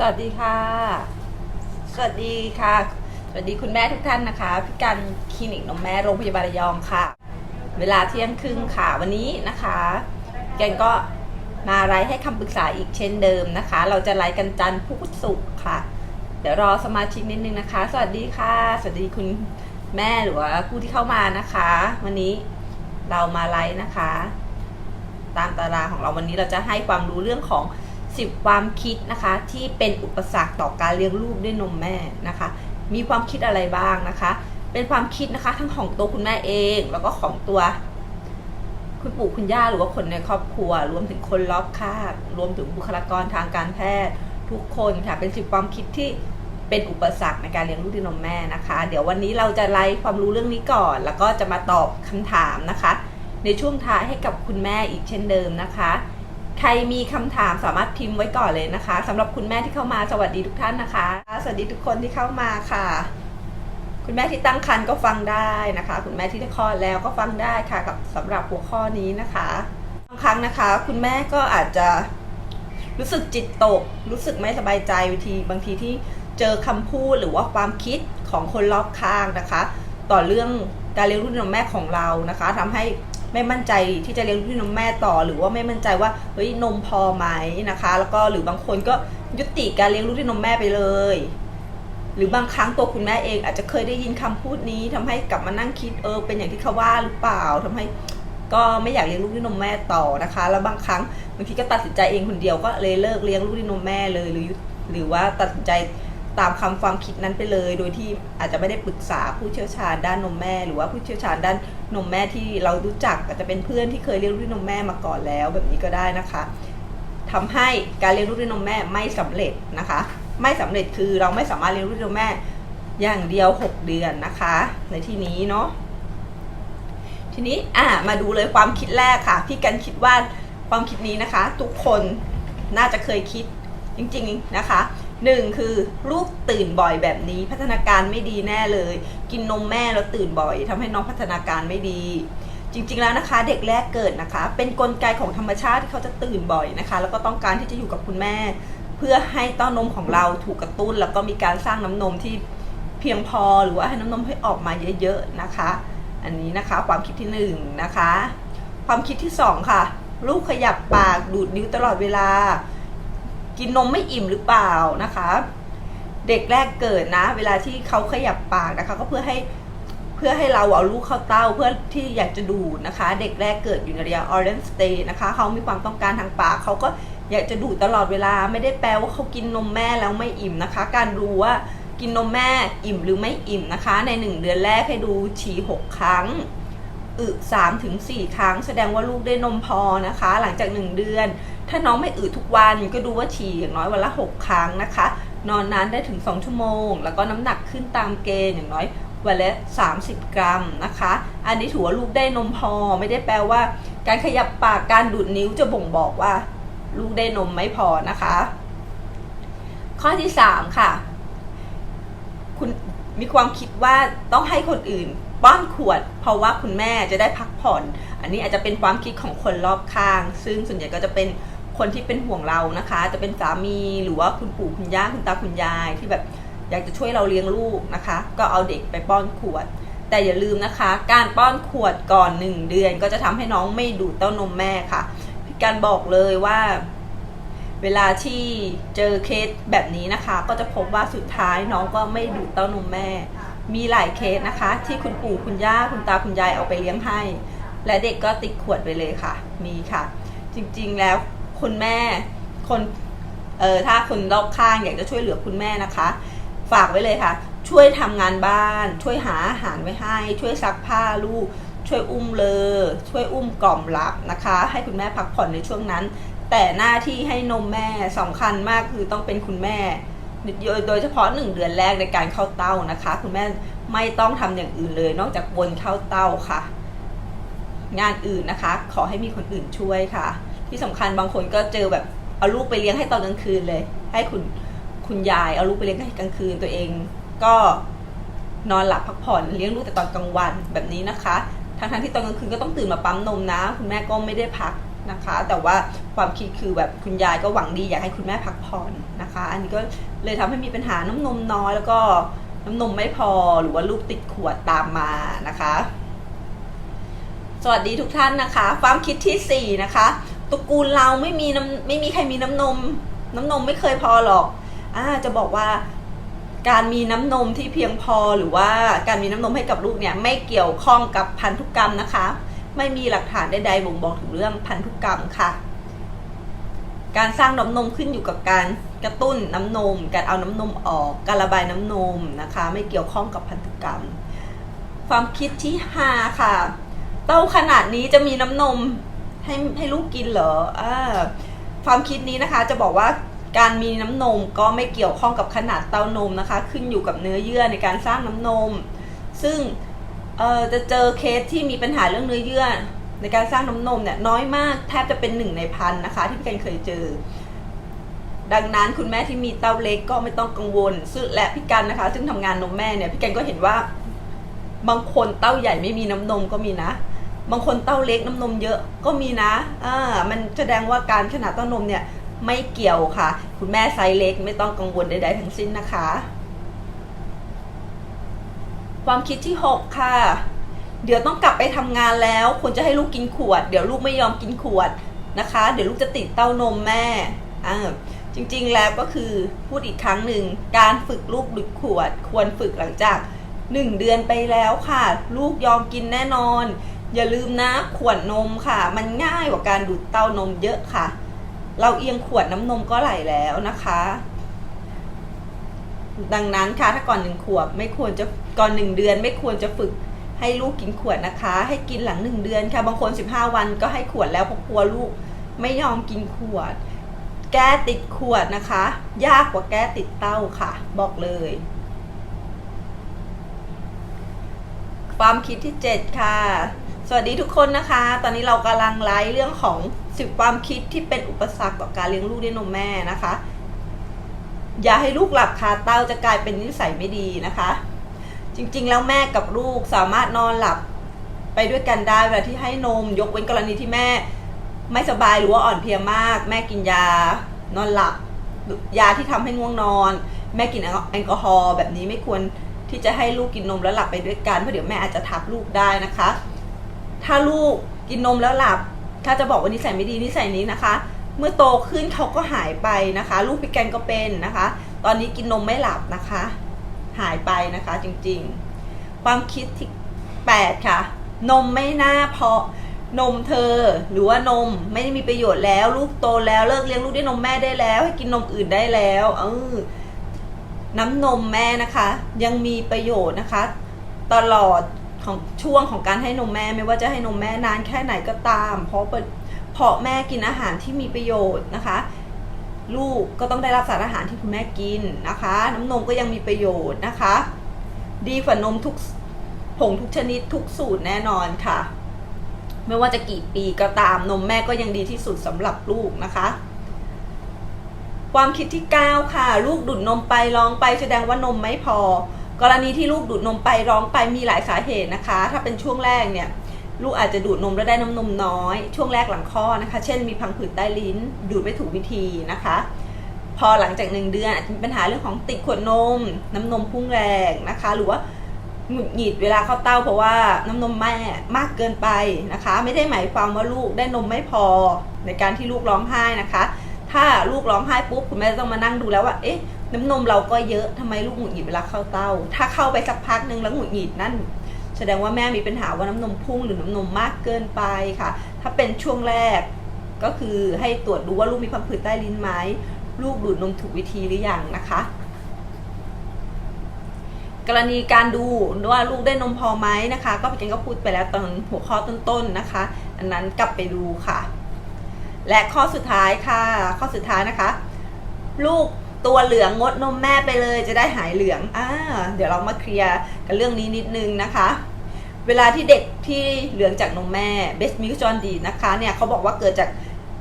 สวัสดีค่ะ สวัสดีค่ะ สวัสดีคุณแม่ทุกท่านนะคะพี่กันคลินิกนมแม่โรงพยาบาลระยองค่ะ เวลาเที่ยงครึ่งค่ะวันนี้นะคะ แกงก็มาไลฟ์ให้คำปรึกษาอีกเช่นเดิมนะคะ เราจะไลฟ์กันจันทร์พุธศุกร์ค่ะ เดี๋ยวรอสมาชิกนิดนึงนะคะ สวัสดีค่ะ สวัสดีคุณแม่หรือว่าผู้ที่เข้ามานะคะ วันนี้เรามาไลฟ์นะคะ ตามตารางของเราวันนี้เราจะให้ความรู้เรื่องของ 10ความคิดนะคะที่เป็นอุปสรรคต่อการเลี้ยงลูกด้วยนมแม่นะคะ มีความคิดอะไรบ้างนะคะ เป็นความคิดนะคะทั้งของตัวคุณแม่เอง แล้วก็ของตัว คุณปู่คุณย่าหรือว่าคนในครอบครัว รวมถึงคนรอบข้างรวมถึงบุคลากรทางการแพทย์ ทุกคนค่ะเป็นสิบความคิดที่เป็นอุปสรรคในการเลี้ยงลูกด้วยนมแม่นะคะ เดี๋ยววันนี้เราจะไล่ความรู้เรื่องนี้ก่อน แล้วก็จะมาตอบคำถามนะคะ ในช่วงท้ายให้กับคุณแม่อีกเช่นเดิมนะคะ ใครมีคำถามสามารถพิมพ์ไว้ก่อนเลยนะคะสำหรับคุณแม่ที่เข้ามาสวัสดีทุกท่านนะคะ สวัสดีทุกคนที่เข้ามาค่ะ คุณแม่ที่ตั้งครรภ์ก็ฟังได้นะคะ คุณแม่ที่ได้คลอดแล้วก็ฟังได้ค่ะกับสำหรับหัวข้อนี้นะคะบางครั้งนะคะ คุณแม่ก็อาจจะรู้สึกจิตตก รู้สึกไม่สบายใจบางทีบางทีที่เจอคำพูดหรือว่าความคิดของคนรอบข้างนะคะ ต่อเรื่องการเลี้ยงลูกด้วยนมแม่ของเรานะคะทำให้ ไม่มั่นใจที่จะเลี้ยงลูกด้วยนมแม่ต่อ หรือว่าไม่มั่นใจว่าเฮ้ยนมพอไหมนะคะ แล้วก็หรือบางคนก็ยุติการเลี้ยงลูกด้วยนมแม่ไปเลย หรือบางครั้งตัวคุณแม่เอง อาจจะเคยได้ยินคำพูดนี้ทำให้กลับมานั่งคิดเออเป็นอย่างที่เขาว่าหรือเปล่าทำให้ก็ไม่อยากเลี้ยงลูกด้วยนมแม่ต่อนะคะ แล้วบางครั้งบางทีก็ตัดสินใจเองคนเดียวก็เลยเลิกเลี้ยงลูกด้วยนมแม่เลยหรือหรือว่าตัดสินใจ ตามคำความคิดนั้นไปเลย โดยที่อาจจะไม่ได้ปรึกษาผู้เชี่ยวชาญด้านนมแม่ หรือว่าผู้เชี่ยวชาญด้านนมแม่ที่เรารู้จักอาจจะเป็นเพื่อนที่เคยเลี้ยงลูกด้วยนมแม่มาก่อนแล้ว แบบนี้ก็ได้นะคะทำให้การเลี้ยงลูกด้วยนมแม่ไม่สำเร็จนะคะ ไม่สำเร็จคือเราไม่สามารถเลี้ยงลูกด้วยนมแม่อย่างเดียว 6 เดือนนะคะ ในที่นี้เนาะทีนี้อ่ามาดูเลยความคิดแรกค่ะ พี่กันคิดว่าความคิดนี้นะคะ ทุกคนน่าจะเคยคิดจริง ๆนะคะ หนึ่งคือลูกตื่นบ่อยแบบนี้ พัฒนาการไม่ดีแน่เลย กินนมแม่แล้วตื่นบ่อยทำให้น้องพัฒนาการไม่ดี จริงๆแล้วนะคะ เด็กแรกเกิดนะคะ เป็นกลไกของธรรมชาติที่เขาจะตื่นบ่อยนะคะ แล้วก็ต้องการที่จะอยู่กับคุณแม่ เพื่อให้เต้านมของเราถูกกระตุ้น แล้วก็มีการสร้างน้ำนมที่เพียงพอหรือว่าให้น้ำนมให้ออกมาเยอะ ๆนะคะ อันนี้นะคะความคิดที่หนึ่งนะคะ ความคิดที่สองค่ะ ลูกขยับปากดูดนิ้วตลอดเวลา กินนมไม่อิ่มหรือเปล่านะคะ เด็กแรกเกิดนะ เวลาที่เขาขยับปากนะคะ ก็เพื่อให้เพื่อให้เราเอาลูกเข้าเต้าเพื่อที่อยากจะดูดนะคะ เด็กแรกเกิดอยู่ในระยะ orange stage นะคะเขามีความต้องการทางปากเขาก็อยากจะดูดตลอดเวลาไม่ได้แปลว่าเขากินนมแม่แล้วไม่อิ่มนะคะ การดูว่ากินนมแม่อิ่มหรือไม่อิ่มนะคะ ในหนึ่งเดือนแรกให้ดูฉี่หกครั้งอึสามถึงสี่ครั้ง แสดงว่าลูกได้นมพอนะคะ หลังจากหนึ่งเดือน ถ้าน้องไม่อึทุกวันก็ดูว่าฉี่อย่างน้อยวันละ 6 ครั้งนะคะ นอนนานได้ถึง 2 ชั่วโมง แล้วก็น้ำหนักขึ้นตามเกณฑ์อย่างน้อยวันละ 30 กรัมนะคะ อันนี้ถือว่าลูกได้นมพอไม่ได้แปลว่า การขยับปากการดูดนิ้วจะบ่งบอกว่า ลูกได้นมไม่พอนะคะ ข้อที่ 3 ค่ะ คุณมีความคิดว่าต้องให้คนอื่นป้อนขวด เพราะว่าคุณแม่จะได้พักผ่อน อันนี้อาจจะเป็นความคิดของคนรอบข้าง ซึ่งส่วนใหญ่ก็จะเป็น คนที่เป็นห่วงเรานะคะ จะเป็นสามีหรือว่าคุณปู่คุณย่าคุณตาคุณยายที่แบบอยากจะช่วยเราเลี้ยงลูกนะคะ ก็เอาเด็กไปป้อนขวด แต่อย่าลืมนะคะ การป้อนขวดก่อนหนึ่งเดือน ก็จะทำให้น้องไม่ดูดเต้านมแม่ค่ะพี่การบอกเลยว่า เวลาที่เจอเคสแบบนี้นะคะ ก็จะพบว่าสุดท้ายน้องก็ไม่ดูดเต้านมแม่ มีหลายเคสนะคะ ที่คุณปู่คุณย่าคุณตาคุณยายเอาไปเลี้ยงให้ และเด็กก็ติดขวดไปเลยค่ะ มีค่ะ จริงๆแล้ว คุณแม่คนเออถ้าคนรอบข้างอยากจะช่วยเหลือคุณแม่นะคะ ฝากไว้เลยค่ะ ช่วยทำงานบ้าน ช่วยหาอาหารไว้ให้ ช่วยซักผ้าลูก ช่วยอุ้มเลอช่วยอุ้มกล่อมหลับนะคะ ให้คุณแม่พักผ่อนในช่วงนั้น แต่หน้าที่ให้นมแม่สำคัญมากคือต้องเป็นคุณแม่โดยเฉพาะหนึ่งเดือนแรกในการเข้าเต้านะคะ คุณแม่ไม่ต้องทำอย่างอื่นเลย นอกจากวนเข้าเต้าค่ะ งานอื่นนะคะ ขอให้มีคนอื่นช่วยค่ะ ที่สำคัญบางคนก็เจอแบบเอาลูกไปเลี้ยงให้ตอนกลางคืนเลย ให้คุณคุณยายเอาลูกไปเลี้ยงให้กลางคืนตัวเอง ก็นอนหลับพักผ่อนเลี้ยงลูกแต่ตอนกลางวันแบบนี้นะคะทั้งๆที่ตอนกลางคืนก็ต้องตื่นมาปั๊มนมนะ คุณแม่ก็ไม่ได้พักนะคะ แต่ว่าความคิดคือแบบคุณยายก็หวังดีอยากให้คุณแม่พักผ่อนนะคะ อันนี้ก็เลยทำให้มีปัญหาน้ำนมน้อย แล้วก็น้ำนมไม่พอหรือว่าลูกติดขวดตามมานะคะ สวัสดีทุกท่านนะคะ ความคิดที่สี่นะคะ ตระกูลเราไม่มีน้ำไม่มีใครมีน้ำนม น้ำนมไม่เคยพอหรอกอ่าจะบอกว่าการมีน้ำนมที่เพียงพอหรือว่าการมีน้ำนมให้กับลูกเนี่ยไม่เกี่ยวข้องกับพันธุกรรมนะคะ ไม่มีหลักฐานใดๆบ่งบอกถึงเรื่องพันธุกรรมค่ะ การสร้างน้ำนมขึ้นอยู่กับการกระตุ้นน้ำนม การเอาน้ำนมออก การระบายน้ำนมนะคะ ไม่เกี่ยวข้องกับพันธุกรรม ความคิดที่ห้าค่ะ เต้าขนาดนี้จะมีน้ำนม ให้ให้ลูกกินเหรออ่าความคิดนี้นะคะจะบอกว่าการมีน้ำนมก็ไม่เกี่ยวข้องกับขนาดเต้านมนะคะ ขึ้นอยู่กับเนื้อเยื่อในการสร้างน้ำนม ซึ่งจะเจอเคสที่มีปัญหาเรื่องเนื้อเยื่อในการสร้างน้ำนมเนี่ยน้อยมากแทบจะเป็นหนึ่งในพันนะคะ ที่พี่กันเคยเจอ ดังนั้นคุณแม่ที่มีเต้าเล็กก็ไม่ต้องกังวล ซึ่งและพี่กันนะคะ ซึ่งทำงานนมแม่เนี่ยพี่กันก็เห็นว่า บางคนเต้าใหญ่ไม่มีน้ำนมก็มีนะ บางคนเต้าเล็กน้ำนมเยอะก็มีนะอ่ามันแสดงว่าการขนาดเต้านมเนี่ยไม่เกี่ยวค่ะ คุณแม่ไซส์เล็กไม่ต้องกังวลใดๆทั้งสิ้นนะคะ ความคิดที่ 6 ค่ะ เดี๋ยวต้องกลับไปทำงานแล้วควรจะให้ลูกกินขวด เดี๋ยวลูกไม่ยอมกินขวดนะคะ เดี๋ยวลูกจะติดเต้านมแม่อ่าจริงๆแล้วก็คือพูดอีกครั้งหนึ่งการฝึกลูกดูดขวด ควรฝึกหลังจาก 1 เดือนไปแล้วค่ะ ลูกยอมกินแน่นอน อย่าลืมนะขวดนมค่ะ มันง่ายกว่าการดูดเต้านมเยอะค่ะ เราเอียงขวดน้ำนมก็ไหลแล้วนะคะ ดังนั้นค่ะถ้าก่อนหนึ่งขวบไม่ควรจะก่อนหนึ่งเดือน ไม่ควรจะฝึกให้ลูกกินขวดนะคะ ให้กินหลังหนึ่งเดือนค่ะ บางคน 15 วันก็ให้ขวดแล้วเพราะกลัวลูกไม่ยอมกินขวด แก้ติดขวดนะคะ ยากกว่าแก้ติดเต้าค่ะ บอกเลย ความคิดที่ 7 ค่ะ สวัสดีทุกคนนะคะ ตอนนี้เรากำลังไลฟ์เรื่องของสิบความคิดที่เป็นอุปสรรคต่อการเลี้ยงลูกด้วยนมแม่นะคะ อย่าให้ลูกหลับคาเต้าจะกลายเป็นนิสัยไม่ดีนะคะ จริงๆ แล้วแม่กับลูกสามารถนอนหลับไปด้วยกันได้เวลาที่ให้นม ยกเว้นกรณีที่แม่ ไม่สบายหรือว่าอ่อนเพลียมาก แม่กินยานอนหลับ ยาที่ทำให้ง่วงนอน แม่กินแอลกอฮอล์แบบนี้ไม่ควรที่จะให้ลูกกินนมแล้วหลับไปด้วยกันเพราะเดี๋ยวแม่อาจจะทับลูกได้นะคะ ถ้าลูกกินนมแล้วหลับ ถ้าจะบอกว่านิสัยไม่ดีนิสัยนี้นะคะ เมื่อโตขึ้นเขาก็หายไปนะคะ ลูกพิการก็เป็นนะคะ ตอนนี้กินนมไม่หลับนะคะ หายไปนะคะจริงๆ ความคิดที่8ค่ะ นมไม่น่าเพาะนมเธอหรือว่านมไม่ได้มีประโยชน์แล้ว ลูกโตแล้วเลิกเลี้ยงลูกด้วยนมแม่ได้แล้ว ให้กินนมอื่นได้แล้วเออน้ำนมแม่นะคะ ยังมีประโยชน์นะคะ ตลอด ของช่วงของการให้นมแม่ไม่ว่าจะให้นมแม่นานแค่ไหนก็ตาม เพราะเพราะแม่กินอาหารที่มีประโยชน์นะคะ ลูกก็ต้องได้รับสารอาหารที่คุณแม่กินนะคะ น้ำนมก็ยังมีประโยชน์นะคะ ดีกว่านมทุกผงทุกชนิดทุกสูตรแน่นอนค่ะ ไม่ว่าจะกี่ปีก็ตามนมแม่ก็ยังดีที่สุดสำหรับลูกนะคะ ความคิดที่ 9 ค่ะ ลูกดูดนมไปร้องไปแสดงว่านมไม่พอ กรณีที่ลูกดูดนมไปร้องไปมีหลายสาเหตุนะคะ ถ้าเป็นช่วงแรกเนี่ยลูกอาจจะดูดนมแล้วได้น้ำนมน้อย ช่วงแรกหลังคลอดนะคะ เช่นมีพังผืดใต้ลิ้น ดูดไม่ถูกวิธีนะคะ พอหลังจากหนึ่งเดือนอาจจะมีปัญหาเรื่องของติดขวดนม น้ำนมพุ่งแรงนะคะ หรือว่าหงุดหงิดเวลาเข้าเต้าเพราะว่าน้ำนมแม่มากเกินไปนะคะ ไม่ได้หมายความว่าลูกได้นมไม่พอในการที่ลูกร้องไห้นะคะ ถ้าลูกร้องไห้ปุ๊บคุณแม่ต้องมานั่งดูแล้วว่าเอ๊ะ น้ำนมเราก็เยอะทำไมลูกหงุดหงิดเวลาเข้าเต้า ถ้าเข้าไปสักพักนึงแล้วหงุดหงิดนั่น แสดงว่าแม่มีปัญหาว่าน้ำนมพุ่งหรือน้ำนมมากเกินไปค่ะ ถ้าเป็นช่วงแรกก็คือให้ตรวจดูว่าลูกมีพังผืดใต้ลิ้นไหมลูกดูดนมถูกวิธีหรือยังนะคะ กรณีการดูว่าลูกได้นมพอไหมนะคะ ก็พี่เกนก็พูดไปแล้วตอนหัวข้อต้นๆนะคะ อันนั้นกลับไปดูค่ะ และข้อสุดท้ายค่ะ ข้อสุดท้ายนะคะ ลูก ตัวเหลืองงดนมแม่ไปเลยจะได้หายเหลืองอ่าเดี๋ยวเรามาเคลียร์กันเรื่องนี้นิดนึงนะคะ เวลาที่เด็กที่เหลืองจากนมแม่เบสมิลจอนดีนะคะเนี่ยเขาบอกว่าเกิดจาก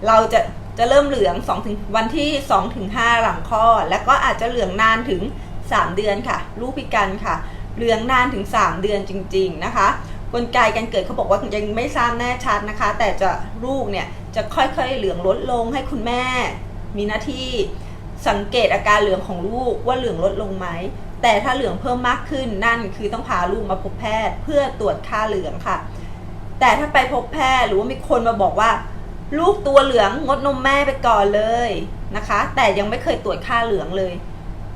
เราจะจะเริ่มเหลือง2ถึงวันที่2ถึง5หลังคลอดแล้วก็อาจจะเหลืองนานถึง 3 เดือนค่ะ ลูกพิการค่ะ เหลืองนานถึง 3 เดือนจริง ๆนะคะ กลไกการเกิดเขาบอกว่ายังไม่ทราบแน่ชัดนะคะ แต่จะลูกเนี่ยจะค่อยๆเหลืองลดลงให้คุณแม่ มีหน้าที่ สังเกตอาการเหลืองของลูกว่าเหลืองลดลงไหม แต่ถ้าเหลืองเพิ่มมากขึ้นนั่นคือต้องพาลูกมาพบแพทย์เพื่อตรวจค่าเหลืองค่ะ แต่ถ้าไปพบแพทย์หรือว่ามีคนมาบอกว่า ลูกตัวเหลืองงดนมแม่ไปก่อนเลยนะคะ แต่ยังไม่เคยตรวจค่าเหลืองเลย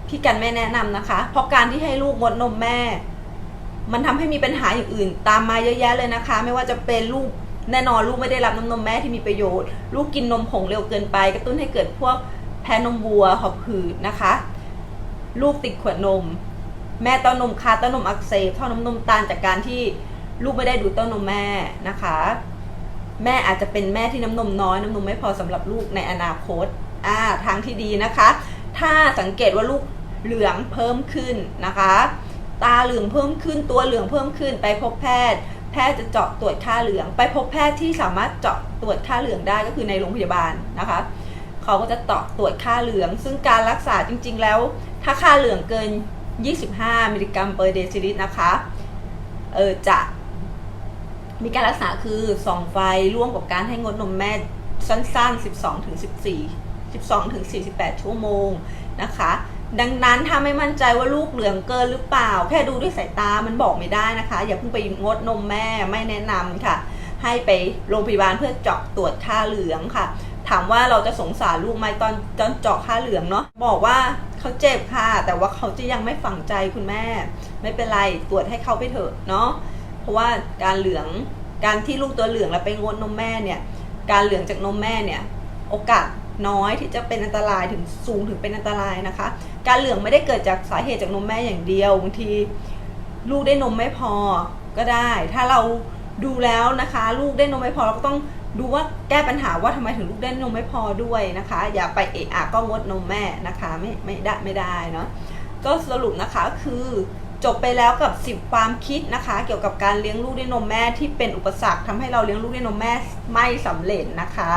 พี่กันไม่แนะนำนะคะ เพราะการที่ให้ลูกงดนมแม่ มันทำให้มีปัญหาอย่างอื่น ตามมาเยอะแยะเลยนะคะ ไม่ว่าจะเป็นลูกแน่นอนลูกไม่ได้รับน้ำนมแม่ที่มีประโยชน์ ลูกกินนมผงเร็วเกินไป กระตุ้นให้เกิดพวก แพ้นมวัวหอบหืดนะคะ ลูกติดขวดนม แม่เต้านมคาเต้านมอักเสบท่อน้ำนมตันจากการที่ลูกไม่ได้ดูดเต้านมแม่นะคะ แม่อาจจะเป็นแม่ที่น้ำนมน้อยน้ำนมไม่พอสำหรับลูกในอนาคตอ่าทางที่ดีนะคะ ถ้าสังเกตว่าลูกเหลืองเพิ่มขึ้นนะคะ ตาเหลืองเพิ่มขึ้นตัวเหลืองเพิ่มขึ้นไปพบแพทย์ แพทย์จะเจาะตรวจค่าเหลือง ไปพบแพทย์ที่สามารถเจาะตรวจค่าเหลืองได้ก็คือในโรงพยาบาลนะคะ เขาก็จะเจาะตรวจค่าเหลือง ซึ่งการรักษาจริง ๆ แล้ว ถ้าค่าเหลืองเกิน 25 มิลลิกรัมเปอร์เดซิลิตรนะคะเออจะมีการรักษาคือส่องไฟร่วมกับการให้งดนมแม่สั้น ๆ 12ถึง14 12ถึง48 ชั่วโมงนะคะ ดังนั้นถ้าไม่มั่นใจว่าลูกเหลืองเกินหรือเปล่า แค่ดูด้วยสายตามันบอกไม่ได้นะคะ อย่าเพิ่งไปงดนมแม่ไม่แนะนำค่ะ ให้ไปโรงพยาบาลเพื่อเจาะตรวจค่าเหลืองค่ะ ถามว่าเราจะสงสารลูกไหมตอนตอนเจาะค่าเหลืองเนาะบอกว่าเขาเจ็บค่ะ แต่ว่าเขาจะยังไม่ฝังใจคุณแม่ ไม่เป็นไรตรวจให้เขาไปเถอะเนาะเพราะว่าการเหลืองการที่ลูกตัวเหลืองแล้วไปงดนมแม่เนี่ย การเหลืองจากนมแม่เนี่ย โอกาสน้อยที่จะเป็นอันตรายถึงสูงถึงเป็นอันตรายนะคะ การเหลืองไม่ได้เกิดจากสาเหตุจากนมแม่อย่างเดียวบางทีลูกได้นมไม่พอก็ได้ ถ้าเรา ดูแล้วนะคะ ลูกได้นมไม่พอเราก็ต้องดูว่าแก้ปัญหาว่าทำไมถึงลูกได้นมไม่พอด้วยนะคะ อย่าไปเอะอะก็งดนมแม่นะคะไม่ไม่ได้ไม่ได้เนาะก็สรุปนะคะคือจบไปแล้วกับ 10 ความคิดนะคะ เกี่ยวกับการเลี้ยงลูกด้วยนมแม่ที่เป็นอุปสรรคทำให้เราเลี้ยงลูกด้วยนมแม่ไม่สำเร็จนะคะ